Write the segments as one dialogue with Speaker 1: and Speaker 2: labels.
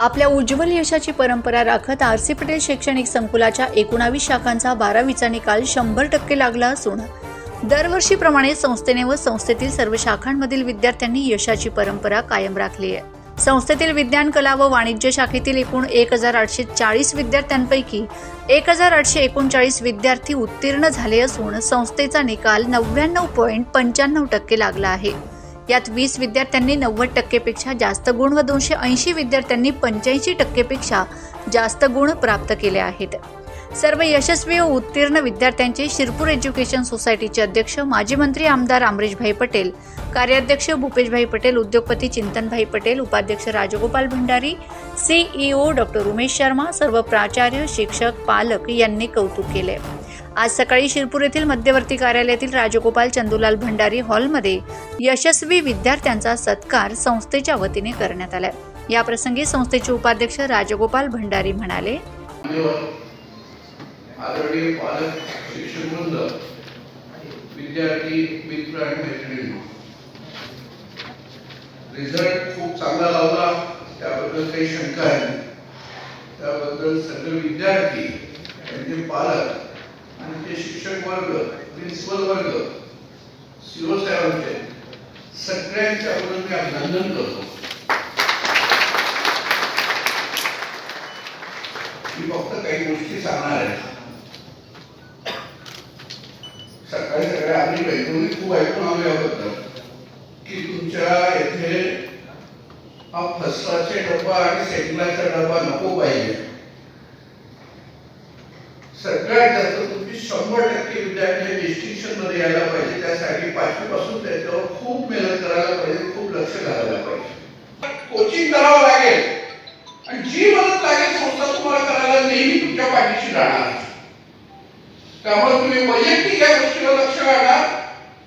Speaker 1: आपल्या उज्ज्वल यशाची परंपरा राखत आर सी पटेल शैक्षणिक संकुलाच्या एकोणावीस शाखांचा बारावीचा निकाल शंभर टक्के लागला असून दरवर्षीप्रमाणे संस्थेने व संस्थेतील सर्व शाखांमधील विद्यार्थ्यांनी यशाची परंपरा कायम राखली आहे. संस्थेतील विज्ञान कला व वाणिज्य शाखेतील एकूण एक हजार आठशे चाळीस विद्यार्थ्यांपैकी एक हजार आठशे एकोणचाळीस विद्यार्थी उत्तीर्ण झाले असून संस्थेचा निकाल नव्याण्णव पॉईंट पंच्याण्णव टक्के लागला आहे. यात वीस विद्यार्थ्यांनी नव्वद टक्केपेक्षा जास्त गुण व दोनशे ऐंशी विद्यार्थ्यांनी पंच्याऐंशी टक्केपेक्षा जास्त गुण प्राप्त केले आहेत. सर्व यशस्वी व उत्तीर्ण विद्यार्थ्यांचे शिरपूर एज्युकेशन सोसायटीचे अध्यक्ष माजी मंत्री आमदार अमरीशभाई पटेल कार्याध्यक्ष भूपेशभाई पटेल उद्योगपती चिंतनभाई पटेल उपाध्यक्ष राजगोपाल भंडारी सीईओ डॉक्टर उमेश शर्मा सर्व प्राचार्य शिक्षक पालक यांनी कौतुक केले. आज सकाळी शिरपूर येथील मध्यवर्ती कार्यालयातील राजगोपाल चंदुलाल भंडारी हॉलमध्ये यशस्वी विद्यार्थ्यांचा सत्कार संस्थेच्या वतीने करण्यात आला. याप्रसंगी संस्थेचे उपाध्यक्ष राजगोपाल भंडारी म्हणाले
Speaker 2: आदरणीय पालक शिक्षकवृंद विद्यार्थी मित्र आणि मैत्रिणी रिझल्ट खूप चांगला लावला त्याबद्दल काही शंका आहे त्याबद्दल सगळे विद्यार्थी त्यांचे पालक आणि ते शिक्षक वर्ग प्रिन्सिपल वर्ग सिरो साहेबांचे सगळ्यांच्या अगोदर मी अभिनंदन करतो. मी फक्त काही गोष्टी सांगणार आहे. सकाळी सकाळी आम्ही बैठवणी खूप ऐकून आलो याबद्दल की तुमच्या येथे हा फसवाचे डब्बा आणि सेकलाचा डब्बा नको पाहिजे. सगळ्यात जास्त तुम्ही शंभर टक्के विद्यार्थी डिस्टिंक्शनमध्ये यायला पाहिजे. त्यासाठी पाचवी पासून त्याच्यावर खूप मेहनत करायला पाहिजे खूप लक्ष घालायला पाहिजे. कोचिंग करावं लागेल. आणि जी मदत लागेल संस्था तुम्हाला करायला नेहमी तुमच्या पाठीशी राहणार. त्यामुळे तुम्ही वैयक्तिक या गोष्टीला लक्ष घाला.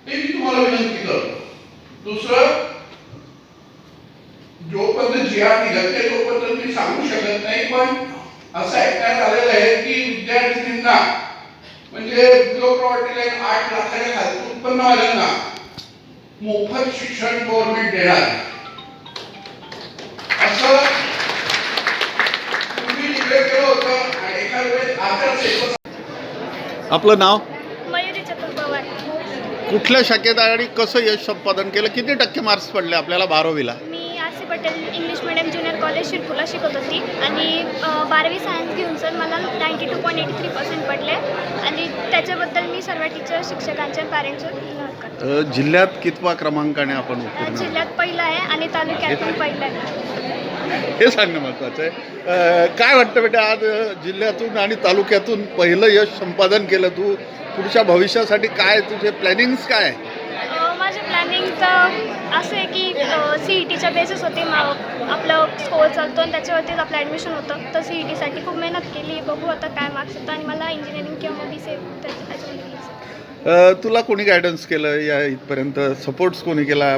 Speaker 2: ते मी तुम्हाला विनंती करतो. दुसरं जोपर्यंत जी आर निघते तोपर्यंत मी सांगू शकत नाही पण असं ऐकण्यात आलेलं आहे की विद्यार्थिनींना म्हणजे बिलो प्रॉपर्टी लाईन आठ लाखाच्या खाली उत्पन्न वाल्यांना मोफत शिक्षण गव्हर्नमेंट देणार असं तुम्ही डिक्लेअर केलं होतं आणि एखाद्या वेळेस आचारसंहिता
Speaker 3: आपलं नाव?
Speaker 4: मयुरी चतुर पवार
Speaker 3: कुठल्या शाखेत आणि कसं यश संपादन केलं? किती टक्के मार्क्स पडले आपल्याला बारावीला?
Speaker 4: मी R C Patel English medium junior college शिरपूरला शिकत होती. आणि अ, बारावी सायन्स घेऊन सर मला ninety two point eighty three percent पडले. आणि त्याच्याबद्दल मी सर्व टीचर शिक्षकांच्या पॅरेंट्सवर धन्यवाद करते.
Speaker 3: अ, जिल्ह्यात कितवा क्रमांकाने आपण उत्तीर्ण
Speaker 4: जिल्ह्यात पहिलं आहे आणि तालुक्यात पण पहिलं आहे.
Speaker 3: हे सांगणं महत्वाचं आहे. काय वाटतं बेटा आज जिल्ह्यातून आणि तालुक्यातून पहिलं यश संपादन केलं तू? पुढच्या भविष्यासाठी काय तुझे प्लॅनिंग्स काय
Speaker 4: माझं प्लॅनिंग तर असं आहे की सी ई टीच्या बेसिस होते मा- आपलं स्कोअर चालतो आणि त्याच्यावरतीच आपलं ॲडमिशन होतं. तर सी ई टीसाठी खूप मेहनत केली. बघू आता काय मार्क्स येतं आणि मला इंजिनिअरिंग किंवा बी सी
Speaker 3: तुला कोणी गायडन्स केलं या इथपर्यंत? सपोर्ट्स कोणी केला?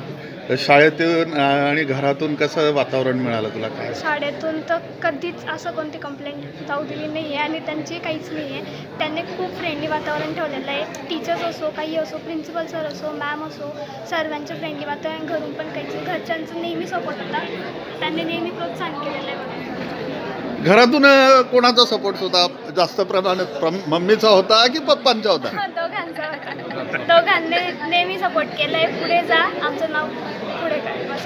Speaker 3: शाळेतून आणि घरातून कसं वातावरण मिळालं तुला काय?
Speaker 4: शाळेतून तर कधीच असं कोणती कंप्लेंट जाऊ दिली नाही आहे आणि त्यांची काहीच नाही आहे त्यांनी खूप फ्रेंडली वातावरण ठेवलेलं आहे. टीचर्स असो काही असो प्रिन्सिपल सर असो मॅम असो सर्वांचं फ्रेंडली वातावरण घरून पण काहीच घरच्यांचं नेहमी सपोर्ट होता. त्यांनी नेहमी प्रोत्साहन केलेलं आहे.
Speaker 3: घरातून कोणाचा सपोर्ट होता? जास्त प्रमाणात प्रम- मम्मीचा होता की पप्पांचा होता?
Speaker 4: दोघांचा होता. दोघांनी नेहमी सपोर्ट केलं आहे पुढे जा. आमचं नाव पुढे काय? बस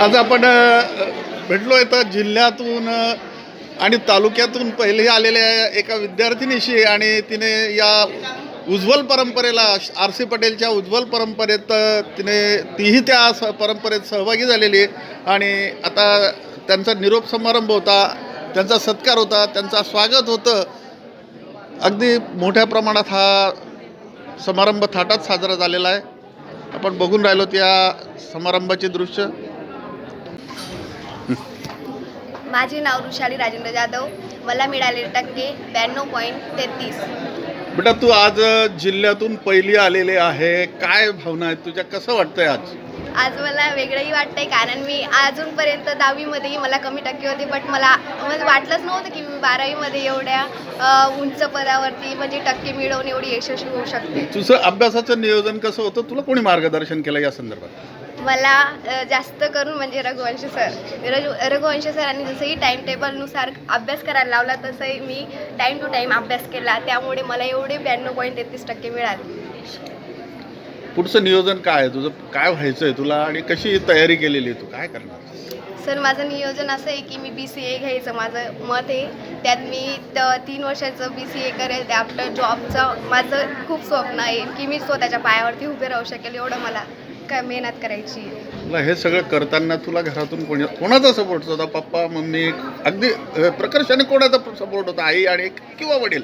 Speaker 3: आज आपण भेटलो आहे तर जिल्ह्यातून आणि तालुक्यातून पहिले आलेल्या एका विद्यार्थिनीशी आणि तिने या उज्ज्वल परंपरेला आर सी पटेलच्या उज्ज्वल परंपरेत तिने तीही त्या स परंपरेत सहभागी झालेली आणि आता त्यांचा निरोप समारंभ होता त्यांचा सत्कार होता त्यांचा स्वागत होतं अगदी मोठ्या प्रमाणात हा समारंभ थाटात साजरा झालेला आहे. आपण बघून राहिलो त्या समारंभाचे दृश्य.
Speaker 5: माझे नाव ऋषाली राजेंद्र जाधव. मला मिळालेले टक्के ब्याण्णव पॉईंट तेहतीस.
Speaker 3: बेटा तू आज जिल्ह्यातून पहिली आलेले आहे. काय भावना आहेत तुझ्या कसं वाटतंय आज?
Speaker 5: आज मला वेगळंही वाटतंय कारण मी अजूनपर्यंत दहावीमध्येही मला कमी टक्के होते बट मला म्हणजे वाटलंच नव्हतं की मी बारावीमध्ये एवढ्या उंच पदावरती म्हणजे टक्के मिळवून एवढी यशस्वी होऊ शकते.
Speaker 3: तुझं अभ्यासाचं नियोजन कसं होतं? तुला कोणी मार्गदर्शन केलं या संदर्भात?
Speaker 5: मला जास्त करून म्हणजे रघुवंश सर. रघु रघुवंश सरांनी जसंही टाईम टेबलनुसार अभ्यास करायला लावला तसंही मी टाईम टू टाईम अभ्यास केला. त्यामुळे मला एवढे ब्याण्णव पॉईंट तेहतीस टक्के मिळाले.
Speaker 3: पुढचं नियोजन काय आहे? तुझं काय व्हायचंय तुला आणि कशी तयारी केलेली आहे तू? काय करणार?
Speaker 5: सर माझं नियोजन असं आहे की मी बी सी ए घ्यायचं. माझं मत आहे त्यात मी त तीन वर्षाचं बी सी ए करेल आपलं जॉबचं माझं खूप स्वप्न आहे की मी स्वतःच्या पायावरती उभे राहू शकेल एवढं मला काय मेहनत करायची आहे.
Speaker 3: तुला हे सगळं करताना तुला घरातून कोणी कोणाचा सपोर्ट होता? Papa mummy? अगदी अ, प्रकर्षाने कोणाचा सपोर्ट होता? आई आणि किंवा वडील?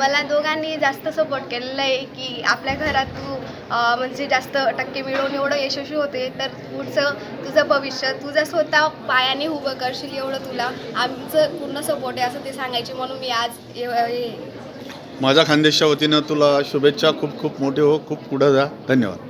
Speaker 5: मला दोघांनी जास्त सपोर्ट केलेला आहे की आपल्या घरात तू म्हणजे जास्त टक्के मिळवून एवढं यशस्वी होते तर पुढचं तुझं भविष्य तुझं स्वतः पायाने उभं करशील एवढं तुला. आमचं पूर्ण सपोर्ट आहे असं ते सांगायचे म्हणून मी आज
Speaker 3: माझ्या खानदेशच्या वतीनं तुला शुभेच्छा. खूप खूप मोठे हो खूप पुढं जा. धन्यवाद.